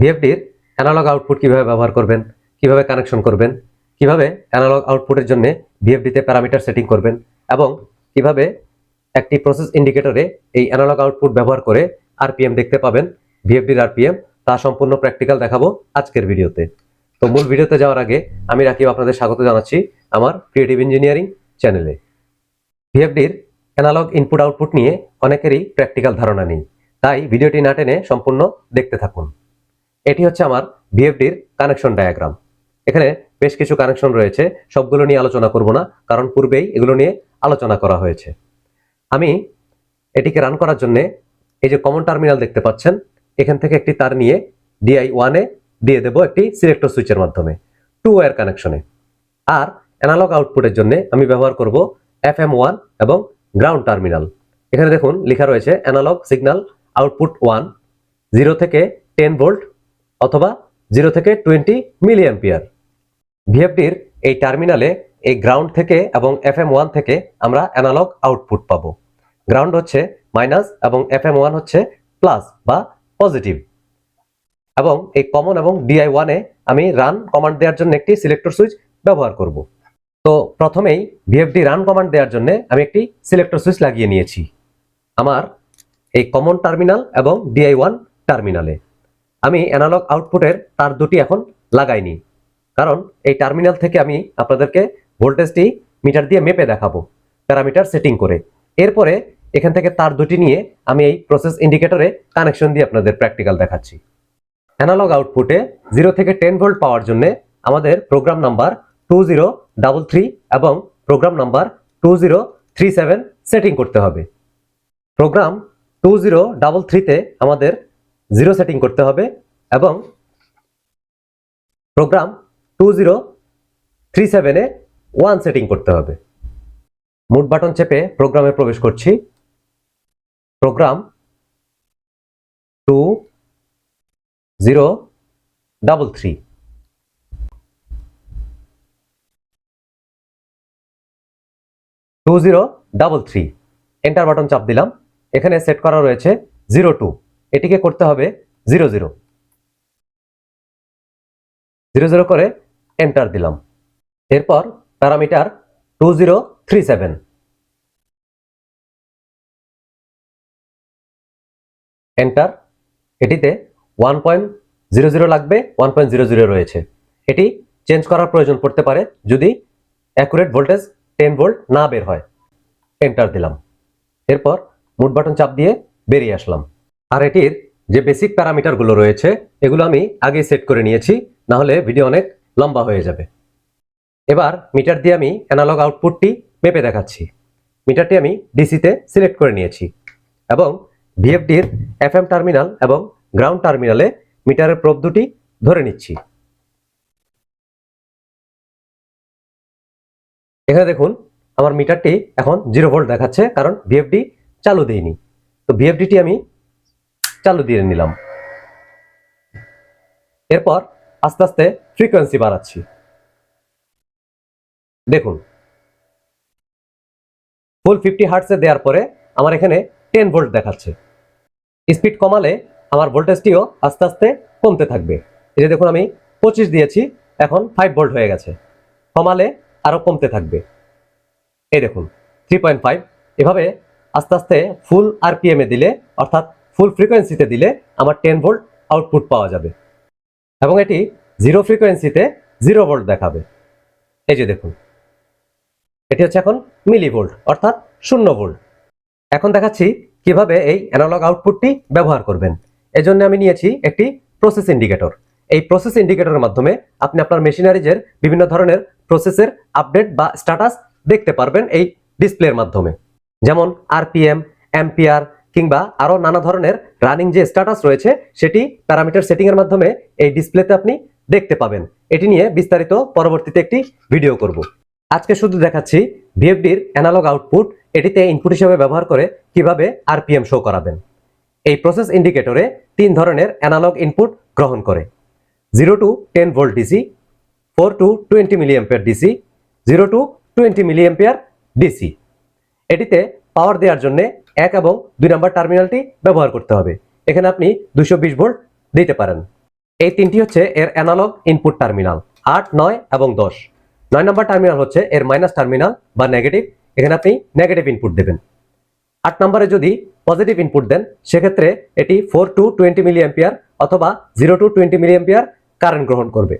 ভিএফডির analogue output কীভাবে ব্যবহার করবেন, কীভাবে কানেকশন করবেন, কীভাবে অ্যানালগ আউটপুটের জন্য ভিএফডিতে প্যারামিটার সেটিং করবেন এবং কীভাবে একটি প্রসেস ইন্ডিকেটরে এই অ্যানালগ আউটপুট ব্যবহার করে আরপিএম দেখতে পাবেন ভিএফডির আরপিএম তা সম্পূর্ণ প্র্যাকটিক্যাল দেখাবো আজকের ভিডিওতে। তো মূল ভিডিওতে যাওয়ার আগে আমি রাকিব আপনাদের স্বাগত জানাচ্ছি আমার ক্রিয়েটিভ ইঞ্জিনিয়ারিং চ্যানেলে ভিএফডির অ্যানালগ ইনপুট আউটপুট নিয়ে অনেকেরই প্র্যাকটিক্যাল ধারণা নেই, তাই ভিডিওটি না টেনে সম্পূর্ণ দেখতে থাকুন। এটি হচ্ছে আমার ভিএফডির কানেকশন ডায়াগ্রাম এখানে বেশ কিছু কানেকশন রয়েছে, সবগুলো নিয়ে আলোচনা করব না, কারণ পূর্বেই এগুলো নিয়ে আলোচনা করা হয়েছে। আমি এটিকে রান করার জন্য এই যে কমন টার্মিনাল দেখতে পাচ্ছেন, এখান থেকে একটি তার নিয়ে ডিআই ওয়ানে দিয়ে দেব একটি সিলেক্টর সুইচের মাধ্যমে টু ওয়ার কানেকশনে আর অ্যানালগ আউটপুটের জন্য আমি ব্যবহার করব এফ এম ওয়ান এবং গ্রাউন্ড টার্মিনাল এখানে দেখুন, লেখা রয়েছে analogue signal output one zero থেকে টেন ভোল্ট অথবা জিরো থেকে টোয়েন্টি মিলি অ্যাম্পিয়ার ভিএফডির এই টার্মিনালে এই গ্রাউন্ড থেকে এবং এফ এম ওয়ান থেকে আমরা অ্যানালগ আউটপুট পাবো। গ্রাউন্ড হচ্ছে মাইনাস এবং এফ এম ওয়ান হচ্ছে প্লাস বা পজিটিভ। এবং এই কমন এবং ডিআই ওয়ানে আমি রান কমান্ড দেওয়ার জন্য একটি সিলেক্টর সুইচ ব্যবহার করব। তো প্রথমেই ভিএফডি রান কমান্ড দেওয়ার জন্য আমি একটি সিলেক্টর সুইচ লাগিয়ে নিয়েছি। আমার এই কমন টার্মিনাল এবং ডিআই ওয়ান টার্মিনালে। আমি অ্যানালগ আউটপুটের তার দুটি এখন লাগাইনি। কারণ এই টার্মিনাল থেকে আমি আপনাদেরকে ভোল্টেজটি মিটার দিয়ে মেপে দেখাবো প্যারামিটার সেটিং করে। এরপরে এখান থেকে তার দুটি নিয়ে আমি এই প্রসেস ইন্ডিকেটরে কানেকশন দিয়ে আপনাদের প্র্যাকটিক্যাল দেখাচ্ছি। অ্যানালগ আউটপুটে জিরো থেকে টেন ভোল্ট পাওয়ার জন্য আমাদের program number two zero double three এবং program number two zero three seven setting করতে হবে। প্রোগ্রাম টু জিরো ডাবল থ্রিতে আমাদের জিরো সেটিং করতে হবে এবং প্রোগ্রাম টু জিরো থ্রি সেভেনে ওয়ান সেটিং করতে হবে। মুড বাটন চেপে প্রোগ্রামে প্রবেশ করছি। Program two zero double three. Two zero double three. Enter button চাপ দিলাম। এখানে সেট করা রয়েছে জিরো টু। এটিকে করতে হবে জিরো জিরো। জিরো জিরো করে এন্টার দিলাম। এরপর parameter two zero three seven. Enter. এটিতে ওয়ান পয়েন্ট জিরো জিরো লাগবে, ওয়ান পয়েন্ট জিরো জিরো রয়েছে। এটি চেঞ্জ করার প্রয়োজন পড়তে পারে যদি অ্যাকুরেট ভোল্টেজ টেন ভোল্ট না বের হয়। এন্টার দিলাম। এরপর মুড বাটন চাপ দিয়ে বেরিয়ে আসলাম। আর এটির যে বেসিক প্যারামিটারগুলো রয়েছে, এগুলো আমি আগে সেট করে নিয়েছি না হলে ভিডিও অনেক লম্বা হয়ে যাবে। এবার মিটার দিয়ে আমি অ্যানালগ আউটপুটটি মেপে দেখাচ্ছি। মিটারটি আমি ডিসিতে সিলেক্ট করে নিয়েছি এবং ভিএফডির এফএম টার্মিনাল এবং গ্রাউন্ড টার্মিনালে মিটারের প্রব দুটি ধরে নিচ্ছি। এখানে দেখুন, আমার মিটারটি এখন জিরো ভোল্ট দেখাচ্ছে, কারণ ভিএফডি চালু দিইনি তো ভিএফডিটি আমি চালু দিয়ে নিলাম। এরপর আস্তে আস্তে ফ্রিকোয়েন্সি বাড়াচ্ছি। দেখুন। ফুল ফিফটি হার্টসে দেওয়ার পরে আমার এখানে টেন ভোল্ট দেখাচ্ছে। স্পিড কমালে আমার ভোল্টেজটিও আস্তে আস্তে কমতে থাকবে। এই যে দেখুন আমি পঁচিশ দিয়েছি, এখন ফাইভ ভোল্ট হয়ে গেছে। কমালে আরও কমতে থাকবে। এই দেখুন থ্রি পয়েন্ট ফাইভ এভাবে আস্তে আস্তে ফুল আরপিএমে দিলে, অর্থাৎ ফুল ফ্রিকোয়েন্সিতে দিলে আমার টেন ভোল্ট আউটপুট পাওয়া যাবে। এবং এটি জিরো ফ্রিকোয়েন্সিতে জিরো ভোল্ট দেখাবে। এই যে দেখুন, এটি হচ্ছে এখন মিলি ভোল্ট অর্থাৎ শূন্য ভোল্ট এখন দেখাচ্ছি কীভাবে এই অ্যানালগ আউটপুটটি ব্যবহার করবেন। এজন্য আমি নিয়েছি একটি প্রসেস ইন্ডিকেটর এই প্রসেস ইন্ডিকেটরের মাধ্যমে আপনি আপনার মেশিনারিজের বিভিন্ন ধরনের প্রসেসের আপডেট বা স্ট্যাটাস দেখতে পারবেন এই ডিসপ্লের মাধ্যমে। যেমন আরপিএম অ্যাম্পিয়ার কিংবা আরও নানা ধরনের রানিং যে স্ট্যাটাস রয়েছে, সেটি প্যারামিটার সেটিং এর মাধ্যমে এই ডিসপ্লেতে আপনি দেখতে পাবেন। এটি নিয়ে বিস্তারিত পরবর্তীতে একটি ভিডিও করব। আজকে শুধু দেখাচ্ছি ভিএফডির অ্যানালগ আউটপুট এটিতে ইনপুট হিসেবে ব্যবহার করে কীভাবে আরপিএম শো করাবেন। এই প্রসেস ইন্ডিকেটরে তিন ধরনের অ্যানালগ ইনপুট গ্রহণ করে। Zero to ten volt DC four to twenty milliampere DC zero to twenty milliampere DC এটিতে পাওয়ার দেওয়ার জন্য এক এবং দুই নম্বর টার্মিনালটি ব্যবহার করতে হবে। এখানে আপনি দুশো বিশ ভোল্ট দিতে পারেন। এই তিনটি হচ্ছে এর অ্যানালগ ইনপুট টার্মিনাল, আট, নয় এবং দশ। নয় নম্বর টার্মিনাল হচ্ছে এর মাইনাস টার্মিনাল বা নেগেটিভ। এখানে আপনি নেগেটিভ ইনপুট দেবেন। আট নম্বরে যদি পজিটিভ ইনপুট দেন, সেক্ষেত্রে এটি four to twenty milli ampere অথবা zero to twenty milliampere current গ্রহণ করবে।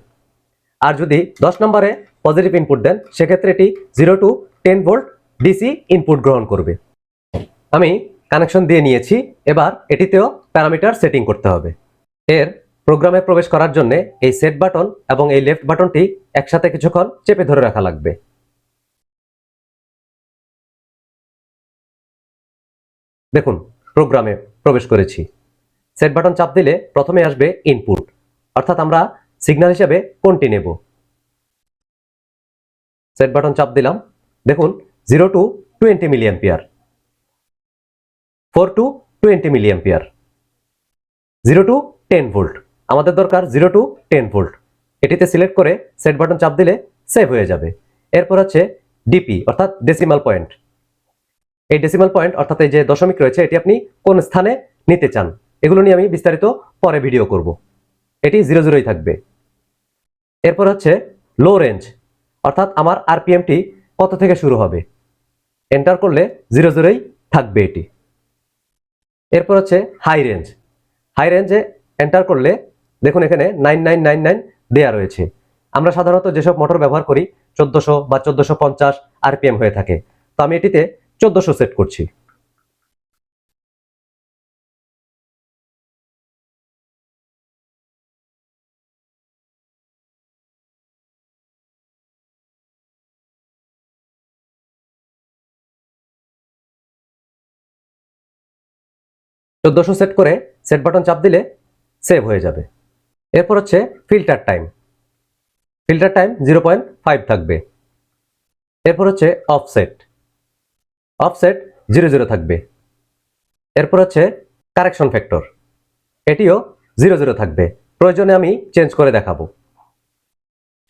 আর যদি দশ নম্বরে পজিটিভ ইনপুট দেন, সেক্ষেত্রে এটি zero to ten volt DC input গ্রহণ করবে। আমি কানেকশন দিয়ে নিয়েছি, এবার এটিতেও প্যারামিটার সেটিং করতে হবে। এর প্রোগ্রামে প্রবেশ করার জন্য এই সেট বাটন এবং এই লেফট বাটনটি একসাথে কিছুক্ষণ চেপে ধরে রাখা লাগবে। দেখুন প্রোগ্রামে প্রবেশ করেছি। সেট বাটন চাপ দিলে প্রথমে আসবে ইনপুট অর্থাৎ আমরা সিগন্যাল হিসেবে কোনটি নেব? সেট বাটন চাপ দিলাম। দেখুন zero to twenty milliampere four to twenty milliampere zero to ten volt. আমাদের দরকার জিরো টু টেন ভোল্ট। এটিতে সিলেক্ট করে সেট বাটন চাপ দিলে সেভ হয়ে যাবে। এরপর হচ্ছে ডিপি, অর্থাৎ ডেসিমাল পয়েন্ট এই ডেসিমাল পয়েন্ট অর্থাৎ এই যে দশমিক রয়েছে, এটি আপনি কোন স্থানে নিতে চান? এগুলো নিয়ে আমি বিস্তারিত পরে ভিডিও করব। এটি জিরো জিরোই থাকবে। এরপর হচ্ছে লো রেঞ্জ অর্থাৎ আমার আরপিএমটি কত থেকে শুরু হবে? এন্টার করলে জিরো জিরোই থাকবে এটি। এরপর হচ্ছে হাই রেঞ্জ হাই রেঞ্জে এন্টার করলে দেখুন এখানে নাইন নাইন নাইন নাইন দেওয়া রয়েছে। আমরা সাধারণত যেসব মোটর ব্যবহার করি, চোদ্দশো বা চোদ্দশো পঞ্চাশ আরপিএম হয়ে থাকে। তো আমি এটিতে চোদ্দশো সেট করছি। চোদ্দশো সেট করে সেট বাটন চাপ দিলে সেভ হয়ে যাবে। এরপর হচ্ছে filter time filter time zero point five থাকবে। এরপর হচ্ছে অফসেট অফসেট জিরো জিরো থাকবে। এরপর হচ্ছে কারেকশন ফ্যাক্টর এটিও জিরো জিরো থাকবে। প্রয়োজনে আমি চেঞ্জ করে দেখাবো।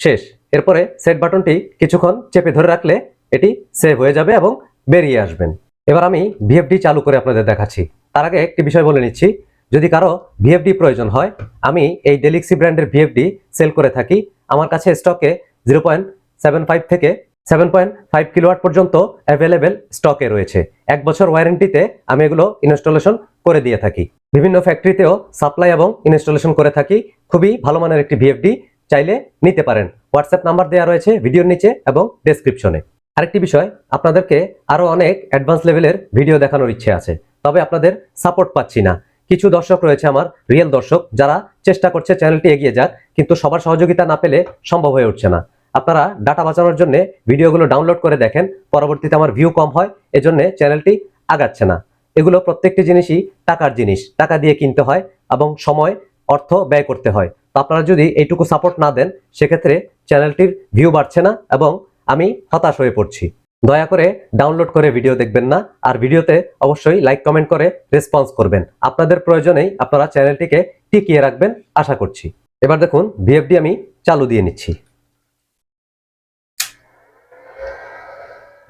শেষ। এরপরে সেট বাটনটি কিছুক্ষণ চেপে ধরে রাখলে এটি সেভ হয়ে যাবে এবং বেরিয়ে আসবেন। এবার আমি ভিএফডি চালু করে আপনাদের দেখাচ্ছি। তার আগে একটি বিষয় বলে নিচ্ছি। যদি কারও ভিএফডি প্রয়োজন হয়, আমি এই ডেলিক্সি ব্র্যান্ডের ভিএফডি সেল করে থাকি। আমার কাছে স্টকে জিরো পয়েন্ট সেভেন ফাইভ থেকে সেভেন পয়েন্ট ফাইভ কিলোয়াট পর্যন্ত অ্যাভেলেবেল স্টকে রয়েছে। এক বছর ওয়ারেন্টিতে আমি এগুলো ইনস্টলেশন করে দিয়ে থাকি। বিভিন্ন ফ্যাক্টরিতেও সাপ্লাই এবং ইনস্টলেশন করে থাকি। খুবই ভালো মানের একটি ভিএফডি চাইলে নিতে পারেন। হোয়াটসঅ্যাপ নাম্বার দেওয়া রয়েছে ভিডিওর নিচে এবং ডেসক্রিপশনে। আরেকটি বিষয়, আপনাদেরকে আরও অনেক অ্যাডভান্স লেভেলের ভিডিও দেখানোর ইচ্ছে আছে। তবে আপনাদের সাপোর্ট পাচ্ছি না। কিছু দর্শক রয়েছে আমার রিয়েল দর্শক, যারা চেষ্টা করছে চ্যানেলটি এগিয়ে যাক, কিন্তু সবার সহযোগিতা না পেলে সম্ভব হয়ে উঠছে না। আপনারা ডাটা বাঁচানোর জন্য ভিডিওগুলো ডাউনলোড করে দেখেন, পরবর্তীতে আমার ভিউ কম হয়, এজন্য চ্যানেলটি আগাচ্ছে না। এগুলো প্রত্যেকটি জিনিসই টাকার জিনিস, টাকা দিয়ে কিনতে হয় এবং সময়, অর্থ ব্যয় করতে হয়। তো আপনারা যদি এইটুকু সাপোর্ট না দেন, সেক্ষেত্রে চ্যানেলটির ভিউ বাড়ছে না এবং আমি হতাশ হয়ে পড়ছি। দয়া করে ডাউনলোড করে ভিডিও দেখবেন না, আর ভিডিওতে অবশ্যই লাইক কমেন্ট করে রেসপন্স করবেন। আপনাদের প্রয়োজনেই আপনারা চ্যানেলটিকে টিকিয়ে রাখবেন, আশা করছি। এবার দেখুন ভিএফডি আমি চালু দিয়ে নিচ্ছি।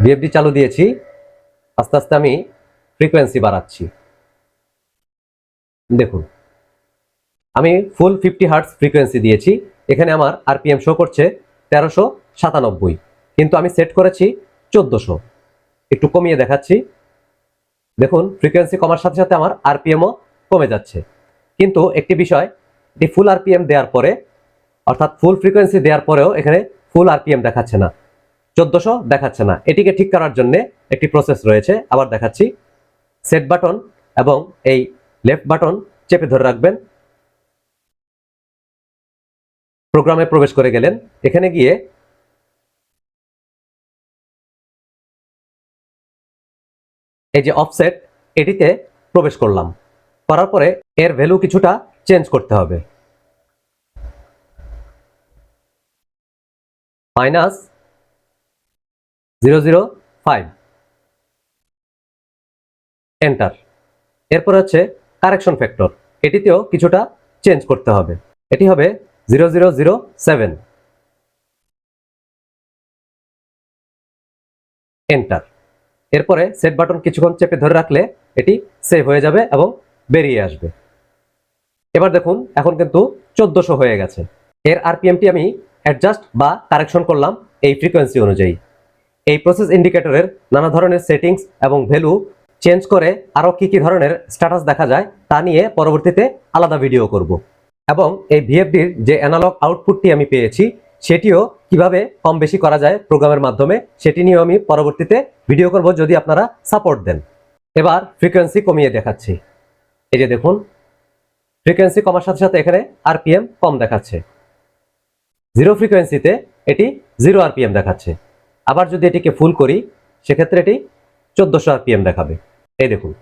ভিএফডি চালু দিয়েছি, আস্তে আস্তে আমি ফ্রিকোয়েন্সি বাড়াচ্ছি। দেখুন, আমি ফুল ফিফটি হার্টস ফ্রিকোয়েন্সি দিয়েছি, এখানে আমার আরপিএম শো করছে তেরোশো সাতানব্বই। কিন্তু আমি সেট করেছি চোদ্দোশো। একটু কমিয়ে দেখাচ্ছি। দেখুন ফ্রিকোয়েন্সি কমার সাথে সাথে আমার আরপিএমও কমে যাচ্ছে। কিন্তু একটি বিষয়, এটি ফুল আরপিএম দেওয়ার পরে, অর্থাৎ ফুল ফ্রিকোয়েন্সি দেওয়ার পরেও এখানে ফুল আরপিএম দেখাচ্ছে না। চোদ্দোশো দেখাচ্ছে না। এটিকে ঠিক করার জন্য একটি প্রসেস রয়েছে। আবার দেখাচ্ছি। সেট বাটন এবং এই লেফট বাটন চেপে ধরে রাখবেন। প্রোগ্রামে প্রবেশ করে গেলেন। এখানে গিয়ে এই যে অফসেট এটিতে প্রবেশ করলাম। করার পরে এর ভ্যালু কিছুটা চেঞ্জ করতে হবে। মাইনাস জিরো এন্টার এরপর হচ্ছে কারেকশন ফ্যাক্টর এটিতেও কিছুটা চেঞ্জ করতে হবে। এটি হবে zero zero zero seven enter এরপরে সেট বাটন কিছুক্ষণ চেপে ধরে রাখলে এটি সেভ হয়ে যাবে এবং বেরিয়ে আসবে। এবার দেখুন, এখন কিন্তু চোদ্দশো হয়ে গেছে। এর আরপিএমটি আমি অ্যাডজাস্ট বা কারেকশন করলাম এই ফ্রিকোয়েন্সি অনুযায়ী। এই প্রসেস ইন্ডিকেটরের নানা ধরনের সেটিংস এবং ভ্যালু চেঞ্জ করে আরও কি কি ধরনের স্ট্যাটাস দেখা যায় তা নিয়ে পরবর্তীতে আলাদা ভিডিও করব। এবং এই ভিএফডির যে অ্যানালগ আউটপুটটি আমি পেয়েছি, সেটিও কীভাবে কম বেশি করা যায় প্রোগ্রামের মাধ্যমে, সেটি নিয়েও আমি পরবর্তীতে ভিডিও করব যদি আপনারা সাপোর্ট দেন। এবার ফ্রিকোয়েন্সি কমিয়ে দেখাচ্ছি। এই যে দেখুন ফ্রিকোয়েন্সি কমার সাথে সাথে এখানে আরপিএম কম দেখাচ্ছে। জিরো ফ্রিকোয়েন্সিতে এটি জিরো আরপিএম দেখাচ্ছে। আবার যদি এটিকে ফুল করি, সেক্ষেত্রে এটি চোদ্দশো আরপিএম দেখাবে। এই দেখুন,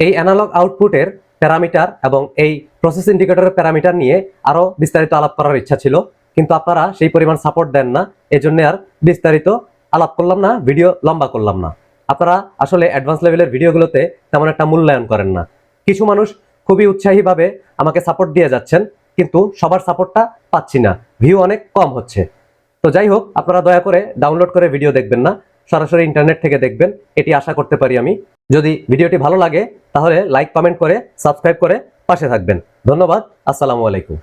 এই অ্যানালগ আউটপুটের প্যারামিটার এবং এই প্রসেস ইন্ডিকেটরের প্যারামিটার নিয়ে আরও বিস্তারিত আলাপ করার ইচ্ছা ছিল। কিন্তু আপনারা সেই পরিমাণ সাপোর্ট দেন না, এজন্য আর বিস্তারিত আলাপ করলাম না ভিডিও লম্বা করলাম না। আপনারা আসলে অ্যাডভান্স লেভেলের ভিডিওগুলোতে তেমন একটা মূল্যায়ন করেন না। কিছু মানুষ খুবই উৎসাহীভাবে আমাকে সাপোর্ট দিয়ে যাচ্ছেন, কিন্তু সবার সাপোর্টটা পাচ্ছি না। ভিউ অনেক কম হচ্ছে। তো যাই হোক, আপনারা দয়া করে ডাউনলোড করে ভিডিও দেখবেন না, সরাসরি ইন্টারনেট থেকে দেখবেন, এটি আশা করতে পারি আমি। যদি ভিডিওটি ভালো লাগে, তাহলে লাইক কমেন্ট করে সাবস্ক্রাইব করে পাশে থাকবেন। ধন্যবাদ, আসসালামু আলাইকুম।